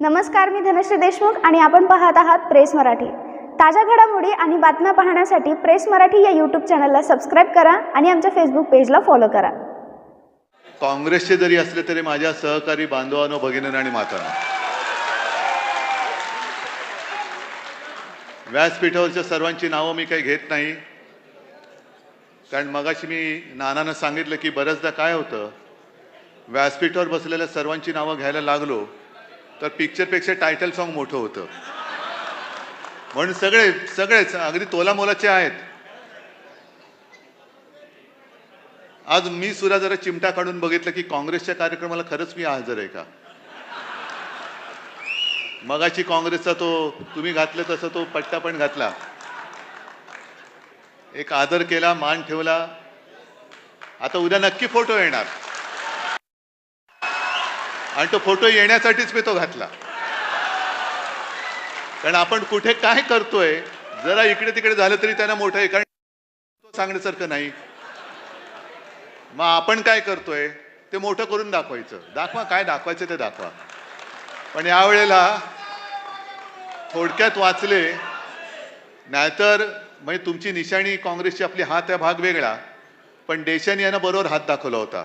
नमस्कार मी धनश्री देशमुख आणि आपण पाहत आहात प्रेस मराठी. ताज्या घडामोडी आणि बातम्या पाहण्यासाठी प्रेस मराठी या यूट्यूब चॅनलला सबस्क्राईब करा आणि आमच्या फेसबुक पेजला फॉलो करा. काँग्रेसचे जरी असले तरी माझ्या सहकारी बांधवांनो भगिनींनो आणि मातांनो. व्यासपीठावरच्या सर्वांची नावं मी काही घेत नाही. कारण मगाशी मी नानानं सांगितलं की बऱ्याचदा काय होतं व्यासपीठावर बसलेल्या सर्वांची नावं घ्यायला लागलो. तर पिक्चरपेक्षा टायटल सॉन्ग मोठं होतं. म्हणून सगळे सगळेच अगदी तोला मोलाचे आहेत. आज मी सुद्धा जरा चिमटा काढून बघितलं की काँग्रेसच्या कार्यक्रमाला खरंच मी हजर आहे का? मगाची काँग्रेसचा तो तुम्ही घातलं तसं तो पट्टा पण घातला. एक आदर केला मान ठेवला. आता उद्या नक्की फोटो येणार. आणि तो फोटो येण्यासाठीच मी तो घातला. कारण आपण कुठे काय करतोय जरा इकडे तिकडे झालं तरी त्यांना मोठं आहे कारण सांगण्यासारखं नाही. मग आपण काय करतोय ते मोठं करून दाखवायचं. दाखवा काय दाखवायचं ते दाखवा. पण यावेळेला थोडक्यात वाचले नाहीतर म्हणजे तुमची निशाणी काँग्रेसची आपली हात आहे भाग वेगळा. पण देशाने यांना बरोबर हात दाखवला होता.